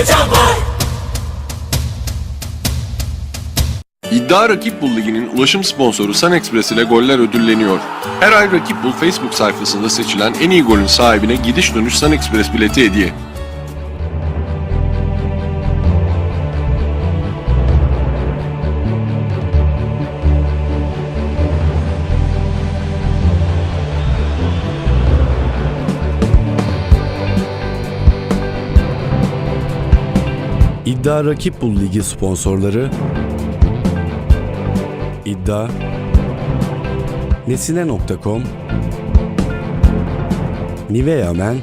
heyecan var İddia Rakip Bul Ligi'nin ulaşım sponsoru Sun Express ile goller ödülleniyor. Her ay Rakip Bul Facebook sayfasında seçilen en iyi golün sahibine gidiş dönüş Sun Express bileti hediye. İddia Rakip Bul Ligi sponsorları İddia Nesine.com Nivea Men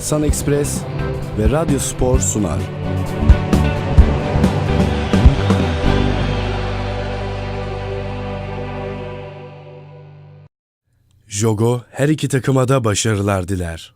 Sun Express ve Radyo Spor sunar. Jogo her iki takıma da başarılar diler.